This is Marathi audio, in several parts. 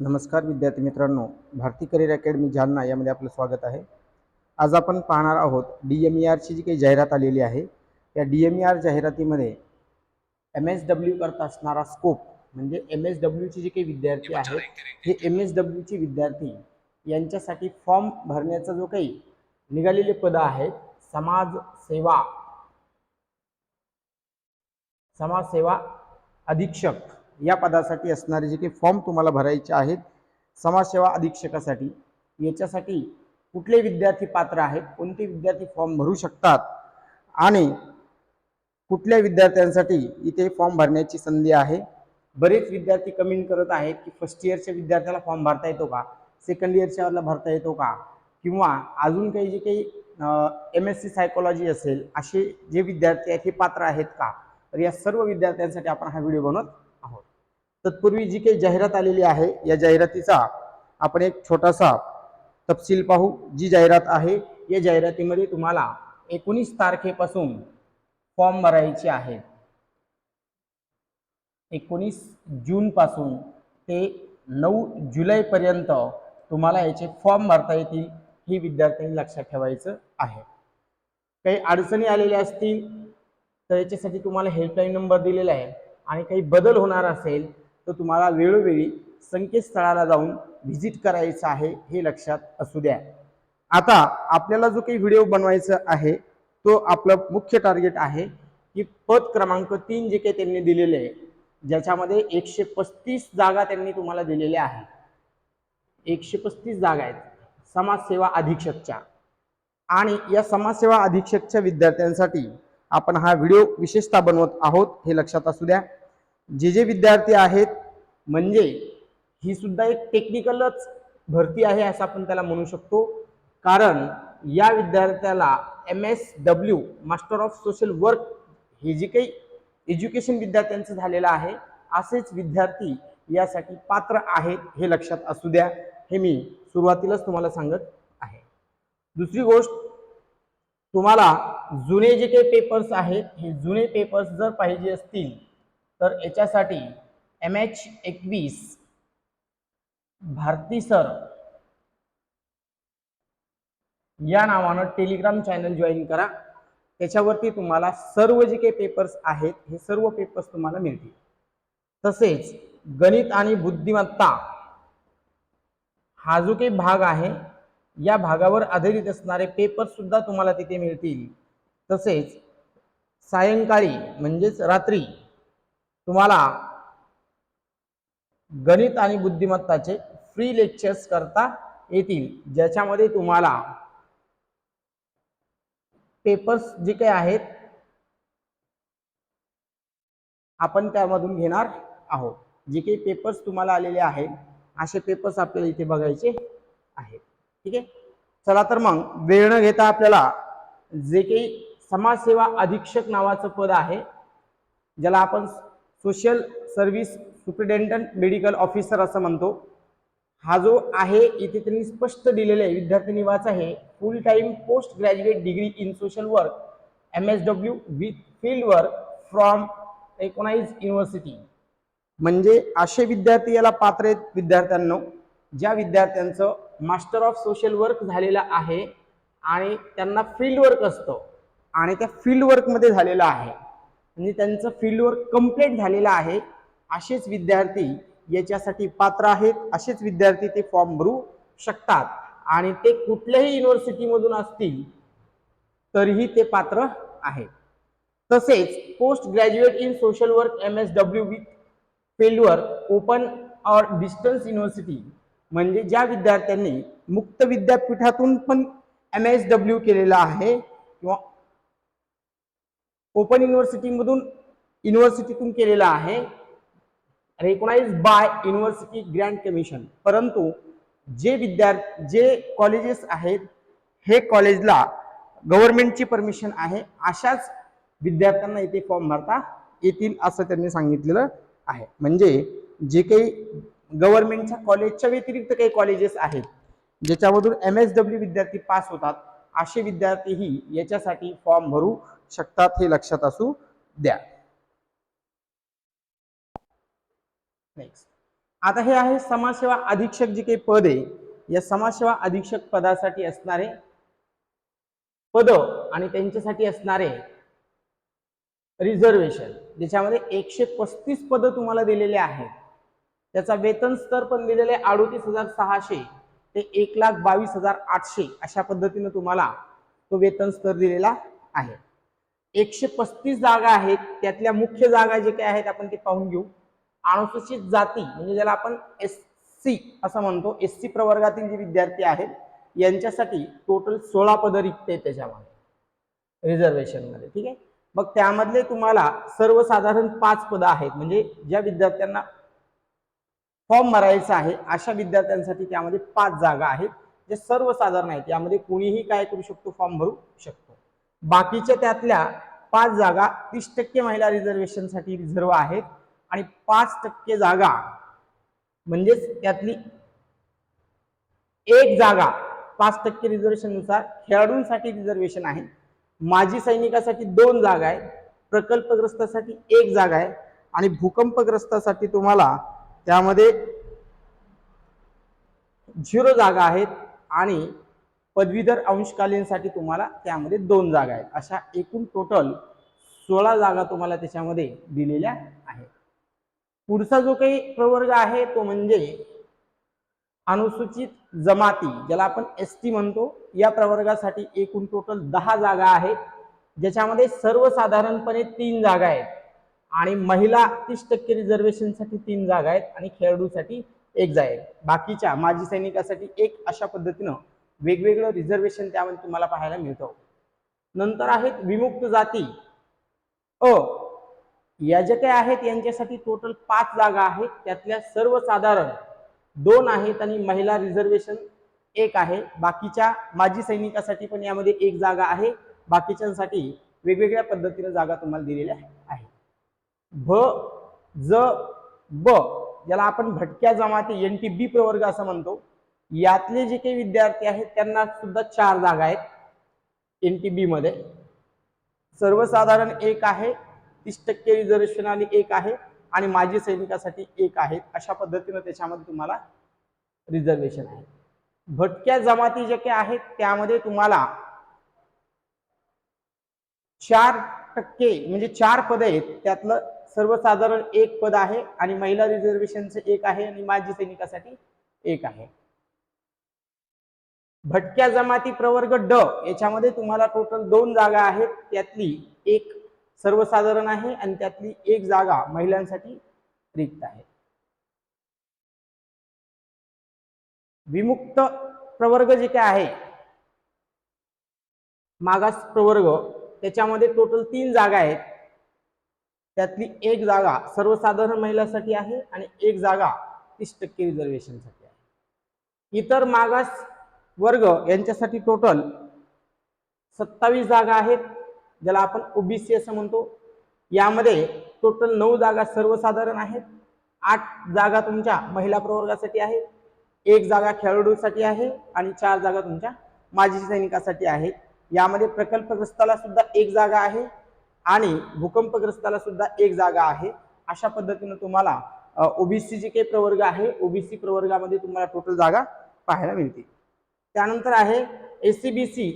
नमस्कार विद्यार्थी मित्रांनो भारती करिअर अकॅडमी जालना यामध्ये आपलं स्वागत आहे. आज आपण पाहणार आहोत डी एम ई आरची जी काही जाहिरात आलेली आहे या डी एम ई आर जाहिरातीमध्ये एम एस डब्ल्यू करता असणारा स्कोप म्हणजे एम एस डब्ल्यूचे जे काही विद्यार्थी आहेत हे एम एस डब्ल्यूचे विद्यार्थी यांच्यासाठी फॉर्म भरण्याचा जो काही निघालेले पदं आहेत समाज सेवा समाजसेवा अधीक्षक या पदासाठी असणारे जे काही फॉर्म तुम्हाला भरायचे आहेत समाजसेवा अधीक्षकासाठी याच्यासाठी कुठले विद्यार्थी पात्र आहेत कोणते विद्यार्थी फॉर्म भरू शकतात आणि कुठल्या विद्यार्थ्यांसाठी इथे फॉर्म भरण्याची संधी आहे? बरेच विद्यार्थी कमेंट करत आहेत की फर्स्ट इयरच्या विद्यार्थ्याला फॉर्म भरता येतो का? सेकंड इयरच्याला भरता येतो का? किंवा अजून काही जे काही एम एस सी सायकोलॉजी असेल असे जे विद्यार्थी आहेत हे पात्र आहेत का? तर या सर्व विद्यार्थ्यांसाठी आपण हा व्हिडिओ बनवत तत्पूर्वी जी काही जाहिरात आलेली आहे या जाहिरातीचा आपण एक छोटासा तपशील पाहू. जी जाहिरात आहे या जाहिरातीमध्ये तुम्हाला एकोणीस तारखेपासून फॉर्म भरायचे आहेत एकोणीस जूनपासून ते नऊ जुलैपर्यंत तुम्हाला याचे फॉर्म भरता येतील ही विद्यार्थ्यांनी लक्षात ठेवायचं आहे. काही अडचणी आलेल्या असतील तर याच्यासाठी तुम्हाला हेल्पलाईन नंबर दिलेला आहे. आणि काही बदल होणार असेल तर तुम्हाला वेळोवेळी संकेतस्थळाला जाऊन व्हिजिट करायचं आहे हे लक्षात असू द्या. आता आपल्याला जो काही व्हिडिओ बनवायचा आहे तो आपलं मुख्य टार्गेट आहे की पद क्रमांक तीन जे काही त्यांनी दिलेले आहे ज्याच्यामध्ये एकशे पस्तीस जागा त्यांनी तुम्हाला दिलेल्या आहेत. एकशे पस्तीस जागा आहेत. समाजसेवा अधीक्षकच्या. आणि या समाजसेवा अधीक्षकच्या विद्यार्थ्यांसाठी आपण हा व्हिडिओ विशेषतः बनवत आहोत हे लक्षात असू द्या. जे जे विद्यार्थी आहेत म्हणजे ही सुद्धा एक टेक्निकलच भरती आहे असं आपण त्याला म्हणू शकतो. कारण या विद्यार्थ्याला M S W master of social work हे जे काही एज्युकेशन विद्यार्थ्यांचं झालेलं आहे असेच विद्यार्थी यासाठी पात्र आहेत हे लक्षात असू द्या. हे मी सुरुवातीलाच तुम्हाला सांगत आहे. दुसरी गोष्ट तुम्हाला जुने जे काही पेपर्स आहेत हे जुने पेपर्स जर पाहिजे असतील तर याच्यासाठी एम एच एकवीस. भारती सर. या नावानं टेलिग्राम चॅनल जॉईन करा. त्याच्यावरती तुम्हाला सर्व जे काही पेपर्स आहेत हे सर्व पेपर्स तुम्हाला मिळतील. तसेच गणित आणि बुद्धिमत्ता हा जो काही भाग आहे या भागावर आधारित असणारे पेपर्ससुद्धा तुम्हाला तिथे मिळतील. तसेच सायंकाळी म्हणजेच रात्री तुम्हाला गणित आणि बुद्धिमत्ताचे फ्री लेक्चर्स करता येतील. ज्याच्यामध्ये तुम्हाला पेपर्स जे काही आहेत आपण त्यामधून घेणार आहोत. जे काही पेपर्स तुम्हाला आलेले आहेत असे पेपर्स आपल्याला इथे बघायचे आहेत. ठीक आहे? चला तर मग वेळ न घेता आपल्याला जे काही समाजसेवा अधीक्षक नावाचं पद आहे ज्याला आपण social service superintendent medical officer असं म्हणतो. हा जो आहे इथे त्यांनी स्पष्ट दिलेलं आहे विद्यार्थी निवास आहे. Full time post graduate degree in social work M S W with field work from recognised university म्हणजे असे विद्यार्थी याला पात्र आहेत विद्यार्थ्यांनो. ज्या विद्यार्थ्यांचं मास्टर ऑफ सोशल वर्क झालेलं आहे आणि त्यांना फील्ड वर्क असतं. आणि त्या फील्ड वर्कमध्ये झालेलं आहे. म्हणजे त्यांचं फील्ड वर्क कंप्लीट झालेलं आहे. असेच विद्यार्थी याच्यासाठी पात्र आहेत असेच विद्यार्थी ते फॉर्म भरू शकतात. आणि ते कुठल्याही युनिव्हर्सिटीमधून असतील तरीही ते पात्र आहेत. तसेच post graduate in social work M S W with failure open or distance university म्हणजे ज्या विद्यार्थ्यांनी मुक्त विद्यापीठातून पण एम एस डब्ल्यू केलेला आहे किंवा ओपन युनिव्हर्सिटीमधून युनिव्हर्सिटीतून केलेला आहे recognise by university grand commission परंतु जे विद्यार्थी जे कॉलेजेस आहेत हे कॉलेजला गव्हर्नमेंटची परमिशन आहे अशाच विद्यार्थ्यांना इथे फॉर्म भरता येतील असं त्यांनी सांगितलेलं आहे. म्हणजे जे काही गव्हर्नमेंटच्या कॉलेजच्या व्यतिरिक्त काही कॉलेजेस आहेत ज्याच्यामधून एम एस डब्ल्यू विद्यार्थी पास होतात असे विद्यार्थीही याच्यासाठी फॉर्म भरू शकतात हे लक्षात असू द्या. नेक्स्ट आता हे आहे समाजसेवा अधीक्षक जे काही पद आहे या समाजसेवा अधीक्षक पदासाठी असणारे पद आणि त्यांच्यासाठी असणारे रिझर्वेशन ज्याच्यामध्ये एकशे पस्तीस पद तुम्हाला दिलेले आहेत. त्याचा वेतन स्तर पण दिलेले अडोतीस हजार सहाशे ते एक लाख बावीस हजार आठशे अशा पद्धतीनं तुम्हाला तो वेतन स्तर दिलेला आहे. एकशे पस्तीस जागा आहेत त्यातल्या मुख्य जागा जे काही आहेत आपण ते पाहून घेऊ. अनुसूचित जाती म्हणजे ज्याला आपण एस सी असं म्हणतो एस सी प्रवर्गातील जे विद्यार्थी आहेत यांच्यासाठी टोटल सोळा पदं रिक्त आहेत त्याच्यामध्ये रिझर्वेशनमध्ये ठीक आहे? मग त्यामधले तुम्हाला सर्वसाधारण पाच पदं आहेत म्हणजे ज्या विद्यार्थ्यांना फॉर्म भरायचा आहे अशा विद्यार्थ्यांसाठी त्यामध्ये पाच जागा आहेत जे सर्वसाधारण आहेत. यामध्ये कुणीही काय करू शकतो फॉर्म भरू शकतो. बाकीच्या त्यातल्या पाच जागा तीस टक्के महिला रिझर्वेशनसाठी रिझर्व आहेत. आणि पाच टक्के जागा म्हणजेच त्यातली एक जागा पाच टक्के रिझर्वेशननुसार खेळाडूंसाठी रिझर्वेशन आहे. माजी सैनिकासाठी दोन जागा आहे प्रकल्पग्रस्तासाठी एक जागा आहे आणि भूकंपग्रस्तासाठी तुम्हाला त्यामध्ये झिरो जागा आहेत आणि पदवीधर अंशकालीनसाठी तुम्हाला त्यामध्ये दोन जागा आहेत. अशा एकूण टोटल सोळा जागा तुम्हाला त्याच्यामध्ये दिलेल्या आहेत. पुढचा जो काही प्रवर्ग आहे तो म्हणजे अनुसूचित जमाती ज्याला आपण एस टी म्हणतो या प्रवर्गासाठी एकूण टोटल दहा जागा आहेत. ज्याच्यामध्ये सर्वसाधारणपणे तीन जागा आहेत. आणि महिला तीस टक्के रिझर्वेशनसाठी तीन जागा आहेत आणि खेळाडूसाठी एक जागा आहे. बाकीच्या माजी सैनिकासाठी एक अशा पद्धतीनं वेगवेगळं रिझर्वेशन त्यामध्ये तुम्हाला पाहायला मिळतं. नंतर आहेत विमुक्त जाती. अ या काही आहेत यांच्यासाठी टोटल पाच जागा आहेत. त्यातल्या सर्वसाधारण दोन आहेत आणि महिला रिझर्वेशन एक आहे. बाकीच्या माजी सैनिकासाठी पण यामध्ये एक जागा आहे. बाकीच्यांसाठी वेगवेगळ्या पद्धतीने जागा तुम्हाला दिलेल्या आहे भ ज ब ज्याला आपण भटक्या जमाती एन टी बी प्रवर्ग असं म्हणतो. यातले जे काही विद्यार्थी आहेत त्यांना सुद्धा चार जागा आहेत एन टी बी मध्ये. सर्वसाधारण एक आहे तीस टक्के रिझर्वेशन आणि एक आहे आणि माजी सैनिकासाठी एक आहे. अशा पद्धतीनं त्याच्यामध्ये तुम्हाला रिझर्वेशन आहे. भटक्या जमाती जे काही आहेत त्यामध्ये तुम्हाला चार टक्के म्हणजे चार पद आहेत. त्यातलं सर्वसाधारण एक पद आहे आणि महिला रिझर्वेशनचं एक आहे आणि माजी सैनिकासाठी एक आहे. भटक्या जमाती प्रवर्ग ड याच्यामध्ये तुम्हाला टोटल दोन जागा आहेत. त्यातली एक सर्वसाधारण आहे आणि त्यातली एक जागा महिलांसाठी रिक्त आहे. विमुक्त प्रवर्ग जे काय आहे मागास प्रवर्ग त्याच्यामध्ये टोटल तीन जागा आहेत. त्यातली एक जागा सर्वसाधारण महिलांसाठी आहे आणि एक जागा तीस टक्के रिझर्वेशनसाठी आहे. इतर मागास वर्ग यांच्यासाठी टोटल सत्तावीस जागा आहेत. ज्याला आपण ओबीसी असं म्हणतो. यामध्ये टोटल नऊ जागा सर्वसाधारण आहेत. आठ जागा तुमच्या महिला प्रवर्गासाठी आहेत. एक जागा खेळाडूसाठी आहे आणि चार जागा तुमच्या माजी सैनिकासाठी आहे यामध्ये प्रकल्पग्रस्ताला सुद्धा एक जागा आहे आणि भूकंपग्रस्ताला सुद्धा एक जागा आहे. अशा पद्धतीनं तुम्हाला ओबीसी जे काही प्रवर्ग आहे ओबीसी प्रवर्गामध्ये तुम्हाला टोटल जागा पाहायला मिळतील. त्यानंतर आहे एसीबीसी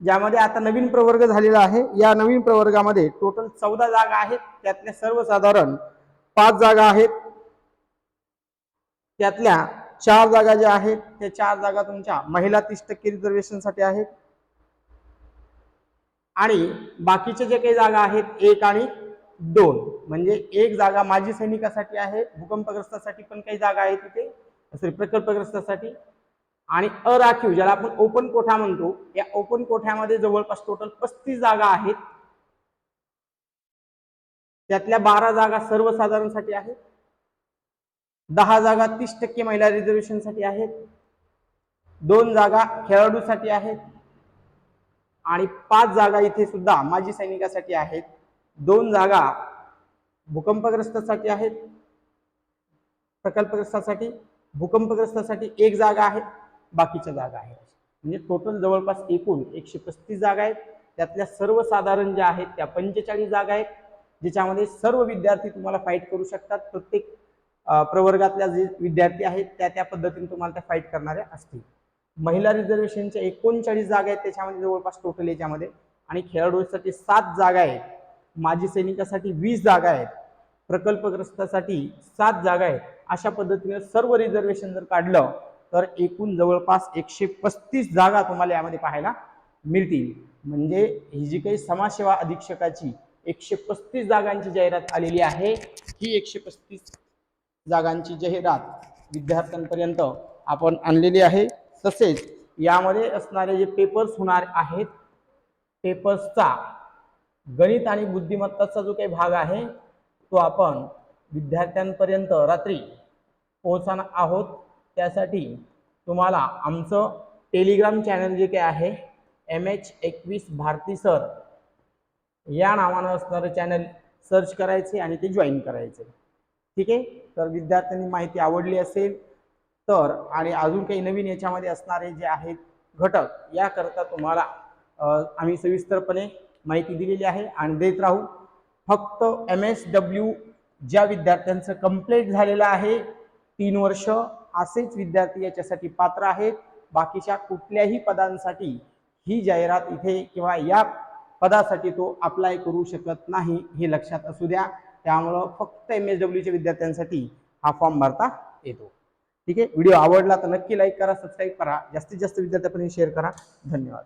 ज्यामध्ये आता नवीन प्रवर्ग झालेला आहे. या नवीन प्रवर्गामध्ये टोटल चौदा जागा आहेत. त्यातल्या सर्वसाधारण पाच जागा आहेत. त्यातल्या चार जागा ज्या आहेत त्या चार जागा तुमच्या महिला तीस टक्के रिझर्वेशनसाठी आहेत. आणि बाकीच्या जे काही जागा आहेत एक आणि दोन. म्हणजे एक जागा माजी सैनिकासाठी आहे भूकंपग्रस्तासाठी पण काही जागा आहेत तिथे सॉरी प्रकल्पग्रस्तासाठी. आणि अराखीव ज्याला आपण ओपन कोठा म्हणतो या ओपन कोठ्यामध्ये जवळपास टोटल पस्तीस जागा आहेत. त्यातल्या बारा जागा सर्वसाधारणसाठी आहेत. दहा जागा तीस टक्के महिला रिझर्वेशनसाठी आहेत. दोन जागा खेळाडूसाठी आहेत. आणि पाच जागा इथे सुद्धा माजी सैनिकासाठी आहेत. दोन जागा भूकंपग्रस्तासाठी आहेत. प्रकल्पग्रस्तासाठी भूकंपग्रस्तासाठी एक जागा आहे. बाकीच्या जागा आहेत. म्हणजे टोटल जवळपास एकूण एकशे पस्तीस जागा आहेत. त्यातल्या सर्वसाधारण ज्या आहेत त्या पंचेचाळीस जागा आहेत ज्याच्यामध्ये सर्व विद्यार्थी तुम्हाला फाईट करू शकतात. प्रत्येक प्रवर्गातल्या जे विद्यार्थी आहेत त्या त्या पद्धतीने तुम्हाला त्या फाईट करणाऱ्या असतील. महिला रिझर्वेशनच्या एकोणचाळीस जागा आहेत त्याच्यामध्ये जवळपास टोटल याच्यामध्ये. आणि खेळाडूंसाठी सात जागा आहेत. माजी सैनिकासाठी वीस जागा आहेत. प्रकल्पग्रस्तासाठी सात जागा आहेत. अशा पद्धतीने सर्व रिझर्वेशन जर काढलं तर एकूण जवळपास एकशे पस्तीस जागा तुम्हाला यामध्ये पाहायला मिळतील. म्हणजे ही जी काही समाजसेवा अधीक्षकाची एकशे पस्तीस जागांची जाहिरात आलेली आहे ही एकशे पस्तीस जागांची जाहिरात विद्यार्थ्यांपर्यंत आपण आणलेली आहे. तसेच यामध्ये असणारे जे पेपर्स होणार आहेत पेपर्सचा गणित आणि बुद्धिमत्ताचा जो काही भाग आहे तो आपण विद्यार्थ्यांपर्यंत रात्री पोहोचणार आहोत. त्यासाठी तुम्हाला आमचं टेलिग्राम चॅनल जे काही आहे एम एच एकवीस भारती सर या नावानं असणारं चॅनल सर्च करायचे आणि ते जॉईन करायचे. ठीक आहे? तर विद्यार्थ्यांनी माहिती आवडली असेल तर आणि अजून काही नवीन याच्यामध्ये असणारे जे आहेत घटक याकरता तुम्हाला आम्ही सविस्तरपणे माहिती दिलेली आहे आणि देत राहू. फक्त एम एस डब्ल्यू ज्या विद्यार्थ्यांचं कंप्लीट झालेलं आहे तीन वर्ष असेच विद्यार्थी याच्यासाठी पात्र आहेत. बाकीच्या कुठल्याही पदांसाठी ही जाहिरात इथे किंवा या पदासाठी तो अप्लाय करू शकत नाही हे लक्षात असू द्या. त्यामुळं फक्त एम एस डब्ल्यूच्या विद्यार्थ्यांसाठी हा फॉर्म भरता येतो. ठीक आहे? व्हिडिओ आवडला तर नक्की लाईक करा सबस्क्राईब करा. जास्तीत जास्त विद्यार्थ्यांपर्यंत शेअर करा. धन्यवाद.